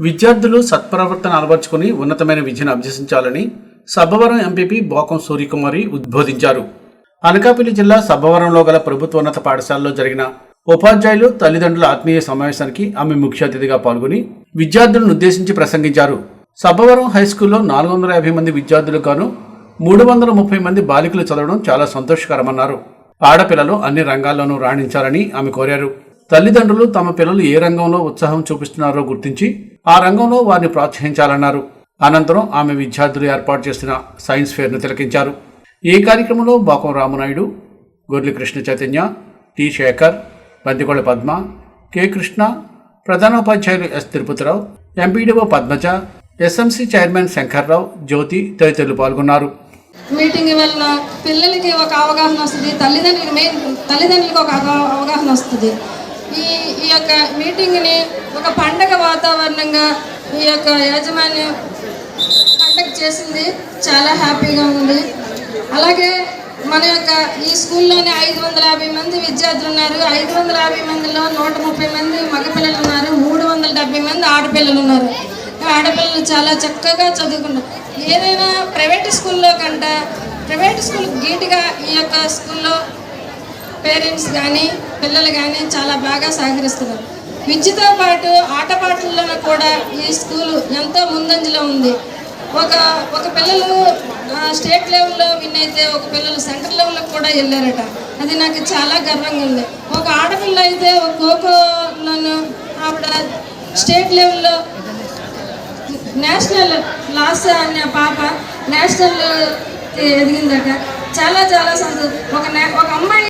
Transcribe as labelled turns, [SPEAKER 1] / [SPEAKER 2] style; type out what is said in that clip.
[SPEAKER 1] విద్యార్థులు సత్ప్రవర్తన అలవర్చుకుని ఉన్నతమైన విద్యను అభ్యసించాలని సబ్బవరం ఎంపీపీ బోకం సూర్యకుమారి ఉద్బోధించారు. అనకాపల్లి జిల్లా సబ్బవరంలో గల ప్రభుత్వోన్నత పాఠశాలలో జరిగిన ఉపాధ్యాయులు తల్లిదండ్రుల ఆత్మీయ సమావేశానికి ఆమె ముఖ్య అతిథిగా పాల్గొని విద్యార్థులను ఉద్దేశించి ప్రసంగించారు. సబ్బవరం హైస్కూల్లో నాలుగు వందల యాభై మంది విద్యార్థులకు గాను మూడు వందల ముప్పై మంది బాలికలు చదవడం చాలా సంతోషకరమన్నారు. ఆడపిల్లలు అన్ని రంగాల్లోనూ రాణించాలని ఆమె కోరారు. తల్లిదండ్రులు తమ పిల్లలు ఏ రంగంలో ఉత్సాహం చూపిస్తున్నారో గుర్తించి ఆ రంగంలో వారిని ప్రోత్సహించాలన్నారు. అనంతరం ఆమె విద్యార్థులు ఏర్పాటు చేసిన సైన్స్ ఫేర్ను తిలకించారు. ఈ కార్యక్రమంలో బాకం రామనాయుడు గొర్రెల కృష్ణ చైతన్య టి శేఖర్ బందికొండ పద్మ కె కృష్ణ ప్రధానోపాధ్యాయులు S Tirupatirao MPDO Padmaja SMC chairman Shankarrao Jyothi తదితరులు పాల్గొన్నారు.
[SPEAKER 2] మీటింగ్ వల్ల పిల్లలకి ఒక అవగాహన వస్తుంది తల్లిదండ్రులకి మెయిన్ తల్లిదండ్రులకు ఒక అవగాహన వస్తుంది. యొక్క మీటింగ్ని ఒక పండగ వాతావరణంగా ఈ యొక్క యాజమాన్యం కండక్ట్ చేసింది. చాలా హ్యాపీగా ఉంది. అలాగే మన యొక్క ఈ స్కూల్లోనే ఐదు వందల యాభై మంది విద్యార్థులు ఉన్నారు. ఐదు వందల యాభై మందిలో నూట ముప్పై మంది మగపిల్లలు ఉన్నారు. మూడు వందల డెబ్బై మంది ఆడపిల్లలు ఉన్నారు. ఆడపిల్లలు చాలా చక్కగా చదువుకుంటారు ఏదైనా ప్రైవేట్ స్కూల్లో కంట ప్రైవేట్ స్కూల్ గీటుగా ఈ యొక్క స్కూల్లో పేరెంట్స్ కానీ పిల్లలు కానీ చాలా బాగా సహకరిస్తున్నారు. విద్యతో పాటు ఆటపాటల్లో కూడా ఈ స్కూలు ఎంతో ముందంజలో ఉంది. ఒక ఒక పిల్లలు స్టేట్ లెవెల్లో విన్ అయితే ఒక పిల్లలు సెంటర్ లెవెల్లో కూడా వెళ్ళారట. అది నాకు చాలా గర్వంగా ఉంది. ఒక ఆడపిల్ల అయితే ఒక ఖోఖోలోను ఆవిడ స్టేట్ లెవెల్లో నేషనల్ లాస్ అనే పాప నేషనల్ ఎదిగిందట. చాలా చాలా సంతోషం. ఒక ఒక అమ్మాయి